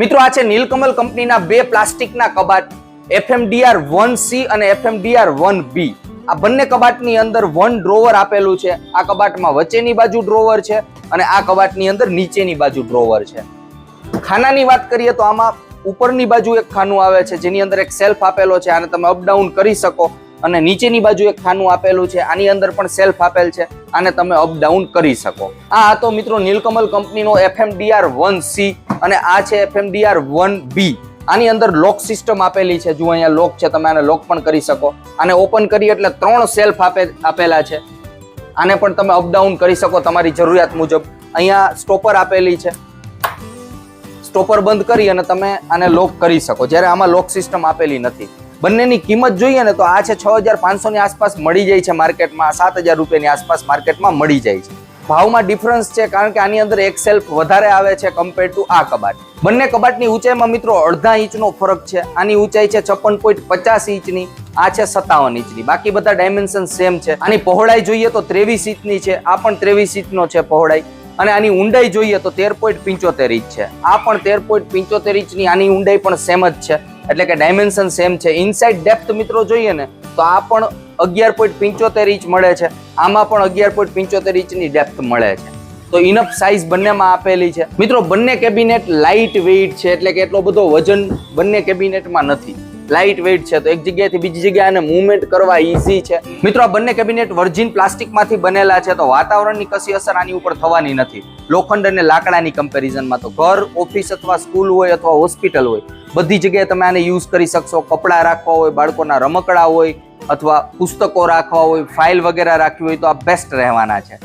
મિત્રો, આ છે નીલકમલ કંપનીના બે પ્લાસ્ટિકના કબાટ, એફએમડીઆર વન સી અને એફએમડીઆર વન બી. આ બંને કબાટની અંદર વન ડ્રોવર આપેલું છે. આ કબાટમાં વચ્ચેની બાજુ ડ્રોવર છે અને આ કબાટની અંદર નીચેની બાજુ ડ્રોવર છે. ખાનાની વાત કરીએ તો આમાં ઉપરની બાજુ એક ખાનું આવે છે, જેની અંદર એક સેલ્ફ આપેલો છે. આને તમે અપડાઉન કરી શકો અને નીચેની બાજુ એક ખાનું આપેલું છે. આની અંદર પણ સેલ્ફ આપેલ છે. આને તમે અપડાઉન કરી શકો. આ હતો મિત્રો, નીલકમલ કંપનીનો એફએમડીઆર વન સી અને આ છે એફએમડીઆર વન બી. આની અંદર લોક સિસ્ટમ આપેલી છે. જો અહીંયા લોક છે. તમે આને લોક પણ કરી શકો. આને ઓપન કરી એટલે ત્રણ સેલ્ફ આપે આપેલા છે. આને પણ તમે અપડાઉન કરી શકો તમારી જરૂરિયાત મુજબ. અહીંયા સ્ટોપર આપેલી છે. સ્ટોપર બંધ કરી અને તમે આને લોક કરી શકો. જ્યારે આમાં લોક સિસ્ટમ આપેલી નથી. બંનેની કિંમત જોઈએ ને તો આ છે છ હજાર પાંચસોની આસપાસ મળી જાય છે માર્કેટમાં સાત હજાર રૂપિયાની આસપાસ માર્કેટમાં મળી જાય છે. ભાવમાં ડિફરન્સ છે કારણ કે આની અંદર એક સેલ્ફ વધારે આવે છે કમ્પેર ટુ આ કબાટ. બંને કબાટની ઊંચાઈમાં મિત્રો અડધા ઇંચનો ફરક છે. આની ઊંચાઈ છે છપ્પન પોઈન્ટ પચાસ ઇંચની, આ છે સત્તાવન ઇંચની. બાકી બધા ડાયમેન્શન સેમ છે. આની પહોળાઈ જોઈએ તો ત્રેવીસ ઇંચની છે, આ પણ ત્રેવીસ ઇંચનો છે પહોળાઈ. અને આની ઊંડાઈ જોઈએ તો તેર પોઈન્ટ પિંચોતેર ઇંચ છે. આ પણ તેર પોઈન્ટ પિંચોતેર ઇંચની આની ઊંડાઈ પણ સેમ જ છે. એટલે કે ડાયમેન્શન સેમ છે. ઇનસાઇડ ડેપ્થ મિત્રો જોઈએ ને, તો આ પણ અગિયાર પોઈન્ટ પિંચોતેર ઇંચ મળે છે. આમાં પણ અગિયાર પોઈન્ટ પિંચોતેર ઇંચની ડેપ્થ મળે છે. તો ઇનફ સાઇઝ બંનેમાં આપેલી છે. મિત્રો, બંને કેબિનેટ લાઇટ વેઇટ છે એટલે કે એટલો બધો વજન બંને કેબિનેટમાં નથી. લાઇટ વેઇટ છે તો એક જગ્યાએથી બીજી જગ્યાએ આને મૂવમેન્ટ કરવા ઈઝી છે. મિત્રો, આ બંને કેબિનેટ વર્જિન પ્લાસ્ટિકમાંથી બનેલા છે તો વાતાવરણની કશી અસર આની ઉપર થવાની નથી. લોખંડ અને લાકડાની કમ્પેરિઝનમાં તો ઘર ઓફિસ અથવા સ્કૂલ હોય અથવા હોસ્પિટલ હોય, બધી જગ્યાએ તમે આને યુઝ કરી શકશો. કપડાં રાખવા હોય, બાળકોના રમકડા હોય અથવા પુસ્તકો રાખવા હોય ફાઇલ વગેરે રાખવી હોય તો આ બેસ્ટ રહેવાના છે.